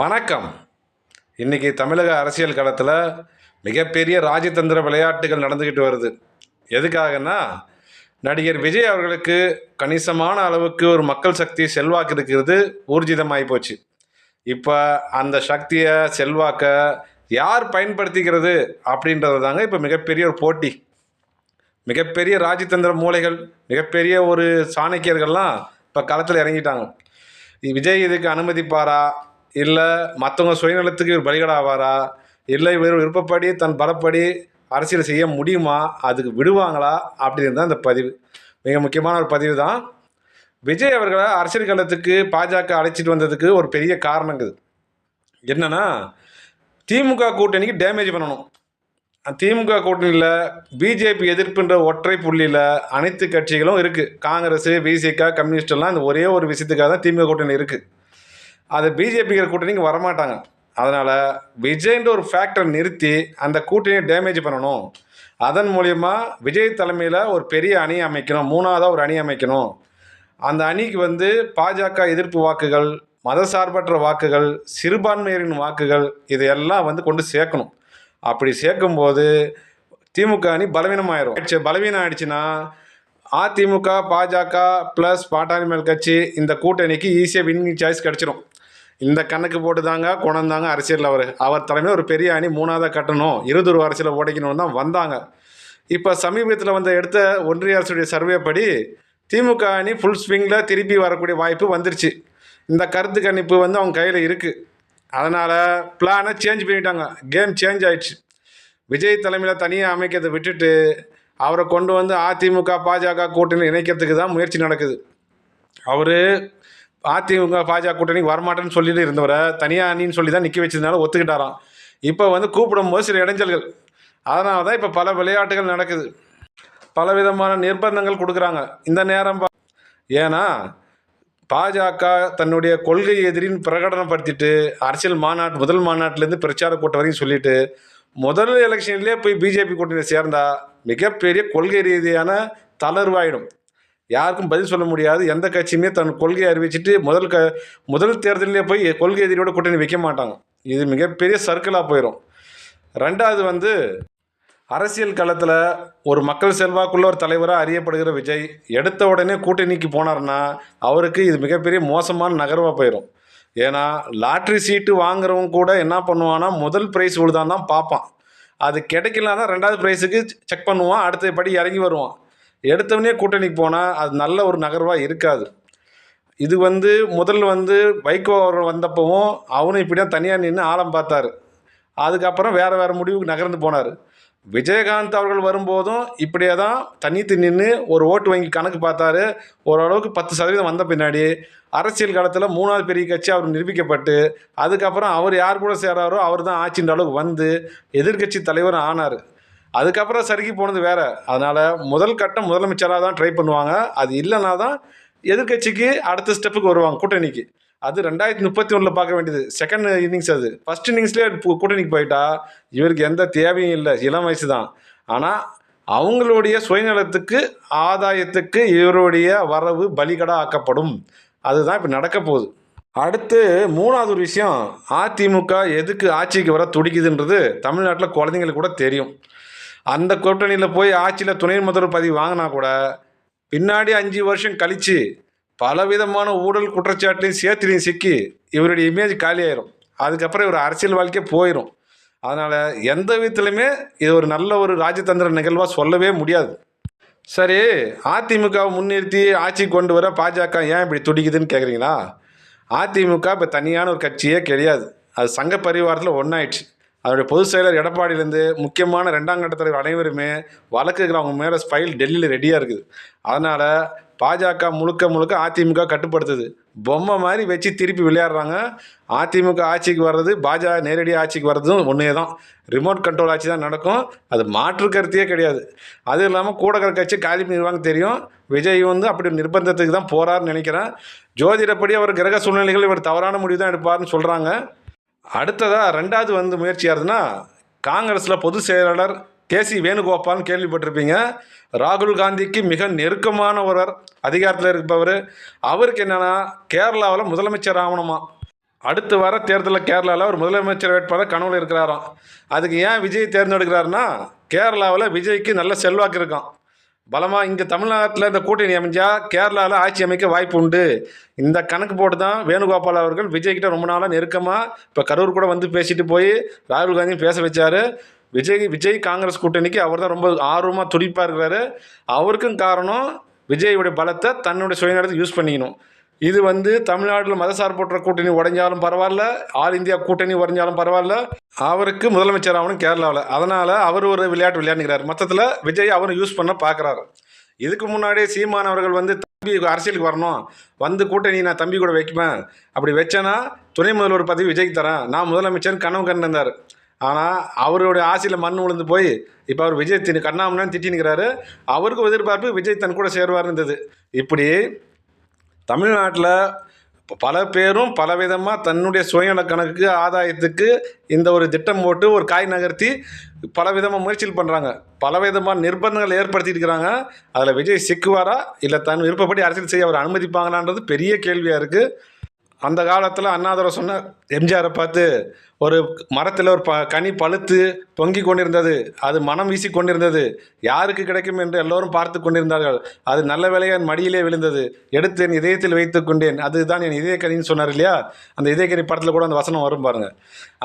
வணக்கம். இன்னைக்கு தமிழக அரசியல் களத்தில் மிகப்பெரிய ராஜதந்திர விளையாட்டுகள் நடந்துக்கிட்டு வருது. எதுக்காகன்னா நடிகர் விஜய் அவர்களுக்கு கணிசமான அளவுக்கு ஒரு மக்கள் சக்தி செல்வாக்கு இருக்கிறது ஊர்ஜிதமாகி போச்சு. இப்போ அந்த சக்தியை செல்வாக்கை யார் பயன்படுத்திக்கிறது அப்படின்றது தாங்க இப்போ மிகப்பெரிய ஒரு போட்டி. மிகப்பெரிய ராஜதந்திர மூளைகள் மிகப்பெரிய ஒரு சாணக்கியர்கள்லாம் இப்போ களத்தில் இறங்கிட்டாங்க. விஜய் இதுக்கு அனுமதிப்பாரா? இல்லை மற்றவங்க சுயநலத்துக்கு இவர் பலிகடாவாரா? இல்லை இவர் விருப்பப்படி தன் பலப்படி அரசியல் செய்ய முடியுமா? அதுக்கு விடுவாங்களா? அப்படின்னு தான் இந்த பதிவு. மிக முக்கியமான ஒரு பதிவு தான். விஜய் அவர்களை அரசியல் களத்துக்கு பாஜக அழைச்சிட்டு வந்ததுக்கு ஒரு பெரிய காரணங்குது என்னென்னா திமுக கூட்டணிக்கு டேமேஜ் பண்ணணும். திமுக கூட்டணியில் பிஜேபி எதிர்ப்புன்ற ஒற்றை புள்ளியில் அனைத்து கட்சிகளும் இருக்குது காங்கிரஸ் விசிக கம்யூனிஸ்டெல்லாம் இந்த ஒரே ஒரு விஷயத்துக்காக தான் திமுக கூட்டணி இருக்குது அது பிஜேபிங்கிற கூட்டணிக்கு வரமாட்டாங்க. அதனால் விஜய்ன்ற ஒரு ஃபேக்டரை நிறுத்தி அந்த கூட்டணியை டேமேஜ் பண்ணணும். அதன் மூலயமா விஜய் தலைமையில் ஒரு பெரிய அணி அமைக்கணும். மூணாவதாக ஒரு அணி அமைக்கணும். அந்த அணிக்கு வந்து பாஜக எதிர்ப்பு வாக்குகள் மதசார்பற்ற வாக்குகள் சிறுபான்மையரின் வாக்குகள் இதையெல்லாம் வந்து கொண்டு சேர்க்கணும். அப்படி சேர்க்கும்போது திமுக அணி பலவீனமாயிரும். ஆயிடுச்சு. பலவீனம் ஆயிடுச்சுன்னா அதிமுக பாஜக ப்ளஸ் பாட்டாளி மேல் கட்சி இந்த கூட்டணிக்கு ஈஸியாக வின்னிங் சாய்ஸ் கிடச்சிரும். இந்த கணக்கு போட்டு தாங்க கொண்டாந்தாங்க அரசியலில் அவர். அவர் தலைமையில் ஒரு பெரிய அணி மூணாவதாக கட்டணும். இருதொரு அரசியலை உடைக்கணும்னு தான் வந்தாங்க. இப்போ சமீபத்தில் வந்த எடுத்த ஒன்றிய அரசுடைய சர்வே படி திமுக அணி ஃபுல் ஸ்விங்கில் திருப்பி வரக்கூடிய வாய்ப்பு வந்துருச்சு. இந்த கருத்து கணிப்பு வந்து அவங்க கையில் இருக்குது அதனால் பிளானை சேஞ்ச் பண்ணிட்டாங்க. கேம் சேஞ்ச் ஆயிடுச்சு. விஜய் தலைமையில் தனியாக அமைக்கிறதை விட்டுட்டு அவரை கொண்டு வந்து அதிமுக பாஜக கூட்டணி இணைக்கிறதுக்கு தான் முயற்சி நடக்குது. அவர் அதிமுக பாஜக கூட்டணிக்கு வரமாட்டேன்னு சொல்லிட்டு இருந்தவரை தனியாக அணின்னு சொல்லி தான் நிற்க வச்சதுனால ஒத்துக்கிட்டாராம். இப்போ வந்து கூப்பிடும்போது சில இடைஞ்சல்கள். அதனால தான் இப்போ பல விளையாட்டுகள் நடக்குது. பல விதமான நிர்பந்தங்கள் கொடுக்குறாங்க. இந்த நேரம் பா- ஏன்னா பாஜக தன்னுடைய கொள்கை எதிரின்னு பிரகடனப்படுத்திட்டு அரசியல் மாநாட்டு முதல் மாநாட்டிலேருந்து பிரச்சார கூட்டம் வரைக்கும் சொல்லிட்டு முதல் எலெக்ஷன்லேயே போய் பிஜேபி கூட்டணியில் சேர்ந்தா மிகப்பெரிய கொள்கை ரீதியான தளர்வாயிடும். யாருக்கும் பதில் சொல்ல முடியாது. எந்த கட்சியுமே தன் கொள்கையை அறிவிச்சிட்டு முதல் க முதல் தேர்தலிலே போய் கொள்கை எதிரியோட கூட்டணி வைக்க மாட்டாங்க. இது மிகப்பெரிய சர்க்கிளாக போயிடும் ரெண்டாவது வந்து அரசியல் களத்தில் ஒரு மக்கள் செல்வாக்குள்ள ஒரு தலைவராக அறியப்படுகிற விஜய் எடுத்த உடனே கூட்டணிக்கு போனார்னா அவருக்கு இது மிகப்பெரிய மோசமான நகர்வாக போயிடும் ஏன்னா லாட்ரி சீட்டு வாங்குறவங்க கூட என்ன பண்ணுவான்னா முதல் ப்ரைஸ் விழுதான் தான் பார்ப்பான். அது கிடைக்கலன்னா ரெண்டாவது ப்ரைஸுக்கு செக் பண்ணுவான். அடுத்த படி இறங்கி வருவான். எடுத்தவனே கூட்டணிக்கு போனால் அது நல்ல ஒரு நகர்வாக இருக்காது. இது வந்து முதல்ல வந்து வைகோ அவர்கள் வந்தப்பவும் அவனும் இப்படி தான் தனியாக நின்று ஆழம் பார்த்தாரு. அதுக்கப்புறம் வேறு வேறு முடிவுக்கு நகர்ந்து போனார். விஜயகாந்த் அவர்கள் வரும்போதும் இப்படியே தான் தனித்து நின்று ஒரு ஓட்டு வங்கி கணக்கு பார்த்தாரு. ஓரளவுக்கு பத்து சதவீதம் வந்த பின்னாடி அரசியல் காலத்தில் மூணாவது பெரிய கட்சி அவர் நிரூபிக்கப்பட்டு அதுக்கப்புறம் அவர் யார் கூட சேராரோ அவர் தான் ஆட்சின்ற அளவுக்கு வந்து எதிர்க்கட்சி தலைவர் ஆனார். அதுக்கப்புறம் சறுக்கி போனது வேறு. அதனால் முதல் கட்டம் முதலமைச்சராக தான் ட்ரை பண்ணுவாங்க. அது இல்லைனா தான் எதிர்க்கட்சிக்கு அடுத்த ஸ்டெப்புக்கு வருவாங்க கூட்டணிக்கு. அது ரெண்டாயிரத்தி முப்பத்தி ஒன்றில் பார்க்க வேண்டியது. செகண்ட் இன்னிங்ஸ் அது. ஃபஸ்ட் இன்னிங்ஸ்லேயே கூட்டணிக்கு போயிட்டா இவருக்கு எந்த தேவையும் இல்லை. இளம் வயசு தான். ஆனால் அவங்களுடைய சுயநலத்துக்கு ஆதாயத்துக்கு இவருடைய வரவு பலிகடா ஆக்கப்படும். அதுதான் இப்போ நடக்க போகுது. அடுத்து மூணாவது ஒரு விஷயம். அதிமுக எதுக்கு ஆட்சிக்கு வர துடிக்குதுன்றது தமிழ்நாட்டில் குழந்தைங்களுக்கு கூட தெரியும். அந்த கூட்டணியில் போய் ஆட்சியில் துணை முதல்வர் பதவி வாங்கினா கூட பின்னாடி அஞ்சு வருஷம் கழித்து பலவிதமான ஊழல் குற்றச்சாட்டுலையும் சேர்த்துலையும் சிக்கி இவருடைய இமேஜ் காலியாயிரும். அதுக்கப்புறம் இவர் அரசியல் வாழ்க்கையே போயிடும் அதனால் எந்த விதத்துலையுமே இது ஒரு நல்ல ஒரு ராஜதந்திர நிகழ்வாக சொல்லவே முடியாது. சரி அதிமுகவை முன்னிறுத்தி ஆட்சி கொண்டு வர பாஜக ஏன் இப்படி துடிக்குதுன்னு கேட்குறீங்களா அதிமுக இப்போ தனியான ஒரு கட்சியே கிடையாது. அது சங்க பரிவாரத்தில் ஒன்றாயிடுச்சு அதனுடைய பொதுச் செயலர் எடப்பாடியிலேருந்து முக்கியமான ரெண்டாம் கட்ட தலைவர் அனைவருமே வழக்குகள் அவங்க மேலே ஃபைல் டெல்லியில் ரெடியாக இருக்குது. அதனால் பாஜக முழுக்க முழுக்க அதிமுக கட்டுப்படுத்துது. பொம்மை மாதிரி வச்சு திருப்பி விளையாடுறாங்க. அதிமுக ஆட்சிக்கு வர்றது பாஜக நேரடி ஆட்சிக்கு வர்றதும் ஒன்றே தான் ரிமோட் கண்ட்ரோல் ஆட்சி தான் நடக்கும். அது மாற்று கருத்தையே கிடையாது. அதுவும் இல்லாமல் கூடகர் கட்சி காலி பண்ணிடுவாங்க தெரியும். விஜய் வந்து அப்படி நிர்பந்தத்துக்கு தான் போகிறாருன்னு நினைக்கிறேன். ஜோதிடப்படி அவர் கிரக சூழ்நிலைகள் இவர் தவறான முடிவு தான் எடுப்பார்னு சொல்கிறாங்க அடுத்ததாக ரெண்டாவது வந்து முயற்சி யாருதுன்னா காங்கிரஸில் பொதுச் செயலாளர் கேசி வேணுகோபால்னு கேள்விப்பட்டிருப்பீங்க. ராகுல் காந்திக்கு மிக நெருக்கமான ஒருவர் அதிகாரத்தில் இருப்பவர். அவருக்கு என்னென்னா கேரளாவில் முதலமைச்சர் ஆகணுமா? அடுத்து வர தேர்தலில் கேரளாவில் ஒரு முதலமைச்சர் வேட்பாளர் கனவுல இருக்கிறாராம். அதுக்கு ஏன் விஜய் தேர்ந்தெடுக்கிறாருன்னா கேரளாவில் விஜய்க்கு நல்ல செல்வாக்கு இருக்கான் பலமாக இங்கே தமிழ்நாட்டில் இந்த கூட்டணி அமைஞ்சால் கேரளாவில் ஆட்சி அமைக்க வாய்ப்பு உண்டு. இந்த கணக்கு போட்டு தான் வேணுகோபால் அவர்கள் விஜய்கிட்ட ரொம்ப நாளாக நெருக்கமாக இப்போ கரூர் கூட வந்து பேசிட்டு போய் ராகுல் காந்தியும் பேச வச்சார். விஜய் விஜய் காங்கிரஸ் கூட்டணிக்கு அவர் தான் ரொம்ப ஆர்வமாக துடிப்பாக இருக்கிறாரு. அவருக்கும் காரணம் விஜயோடைய பலத்தை தன்னுடைய சுயநலத்தை யூஸ் பண்ணிக்கணும். இது வந்து தமிழ்நாட்டில் மதசார்பற்ற கூட்டணி உடைஞ்சாலும் பரவாயில்ல. ஆல் இந்தியா கூட்டணி உடைஞ்சாலும் பரவாயில்ல. அவருக்கு முதலமைச்சர் ஆகணும் கேரளாவில். அதனால் அவர் ஒரு விளையாட்டு விளையாடுகிறார். மொத்தத்தில் விஜய் அவரும் யூஸ் பண்ண பார்க்குறாரு இதுக்கு முன்னாடியே சீமான் அவர்கள் வந்து தம்பி அரசியலுக்கு வரணும். வந்து கூட்டணி நான் தம்பி கூட வைக்குவேன் அப்படி வச்சேன்னா துணை முதல்வர் பதவி விஜய்க்கு தரேன். நான் முதலமைச்சர் கனவு கண்டிருந்தார். ஆனால் அவருடைய ஆசையில் மண் விழுந்து போய் இப்போ அவர் விஜய் தின் கண்ணாமண்ணு திட்டினுக்கிறாரு. அவருக்கும் எதிர்பார்ப்பு விஜய் தன் கூட சேருவார் இருந்தது இப்படி தமிழ்நாட்டில் பல பேரும் பலவிதமாக தன்னுடைய சுயநல கணக்குக்கு ஆதாயத்துக்கு இந்த ஒரு திட்டம் போட்டு ஒரு காய் நகர்த்தி பலவிதமாக முயற்சிகள் பண்ணுறாங்க பலவிதமான நிர்பந்தங்கள் ஏற்படுத்தியிருக்கிறாங்க அதில் விஜய் சிக்குவாரா? இல்லை தன் விருப்பப்படி அரசியல் செய்ய அவர் அனுமதிப்பாங்களான்றது பெரிய கேள்வியாக இருக்குது அந்த காலத்தில் அண்ணாதுரை சொன்ன எம்ஜிஆரை பார்த்து ஒரு மரத்தில் ஒரு ப கனி பழுத்து தொங்கி கொண்டிருந்தது. அது மனம் வீசி கொண்டிருந்தது. யாருக்கு கிடைக்கும் என்று எல்லோரும் பார்த்து கொண்டிருந்தார்கள். அது நல்ல வேலையாக என் மடியிலே விழுந்தது. எடுத்து என் இதயத்தில் வைத்து கொண்டேன். அதுதான் என் இதயக்கனின்னு சொன்னார் இல்லையா? அந்த இதயக்கனி படத்தில் கூட அந்த வசனம் வரும் பாருங்க.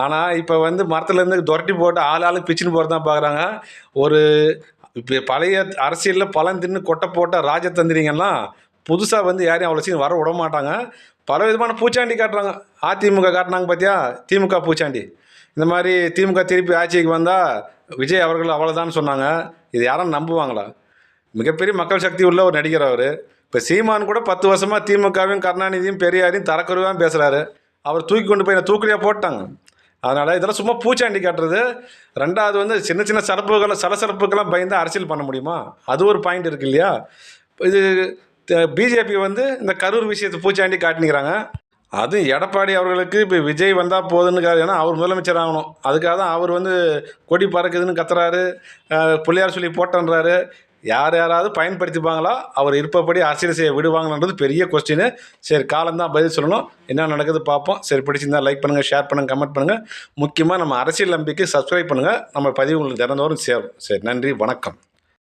ஆனால் இப்போ வந்து மரத்துலேருந்து துரட்டி போட்டு ஆள் ஆளுக்கு பிச்சுன்னு போகிறது தான் பார்க்குறாங்க ஒரு இப்போ பழைய அரசியலில் பழம் தின்னு கொட்டை போட்டால் ராஜதந்திரிங்கெல்லாம் புதுசாக வந்து யாரையும் அவ்வளோ சீக்கிரம் வர விட மாட்டாங்க. பல விதமான பூச்சாண்டி காட்டுறாங்க. அதிமுக காட்டினாங்க பார்த்தியா திமுக பூச்சாண்டி. இந்த மாதிரி திமுக திருப்பி ஆட்சிக்கு வந்தால் விஜய் அவர்கள் அவ்வளோதான் சொன்னாங்க. இது யாரும் நம்புவாங்களா? மிகப்பெரிய மக்கள் சக்தி உள்ள ஒரு நடிகர் அவர். இப்போ சீமான் கூட பத்து வருஷமாக திமுகவையும் கருணாநிதியும் பெரியாரையும் தரக்குறைவாக பேசுகிறாரு அவர் தூக்கி கொண்டு போய் தூக்கிலியாக போட்டாங்க. அதனால் இதெல்லாம் சும்மா பூச்சாண்டி காட்டுறது. ரெண்டாவது வந்து சின்ன சின்ன சரப்புகளை சலசலப்புக்கெல்லாம் பயந்து அரசியல் பண்ண முடியுமா? அது ஒரு பாயிண்ட் இருக்கு இல்லையா? இது பிஜேபி வந்து இந்த கரூர் விஷயத்தை பூச்சாண்டி காட்டினுக்கிறாங்க. அதுவும் எடப்பாடி அவர்களுக்கு இப்போ விஜய் வந்தால் போதுன்னு ஏன்னா அவர் முதலமைச்சர் ஆகணும். அதுக்காக தான் அவர் வந்து கொடி பறக்குதுன்னு கத்துறாரு. பிள்ளையார் சொல்லி போட்டன்றாரு. யார் யாராவது பயன்படுத்திப்பாங்களா? அவர் இருப்பபடி அரசியல் செய்ய விடுவாங்கன்றது பெரிய கொஸ்டின் சரி காலம்தான் பதில் சொல்லணும். என்ன நடக்குது பார்ப்போம். சரி பிடிச்சிருந்தா லைக் பண்ணுங்கள் ஷேர் பண்ணுங்கள் கமெண்ட் பண்ணுங்கள் முக்கியமாக நம்ம அரசியல் நம்பிக்கை சப்ஸ்கிரைப் பண்ணுங்கள் நம்ம பதிவு உங்களுக்கு தினந்தோறும் சேரும். சரி நன்றி வணக்கம்.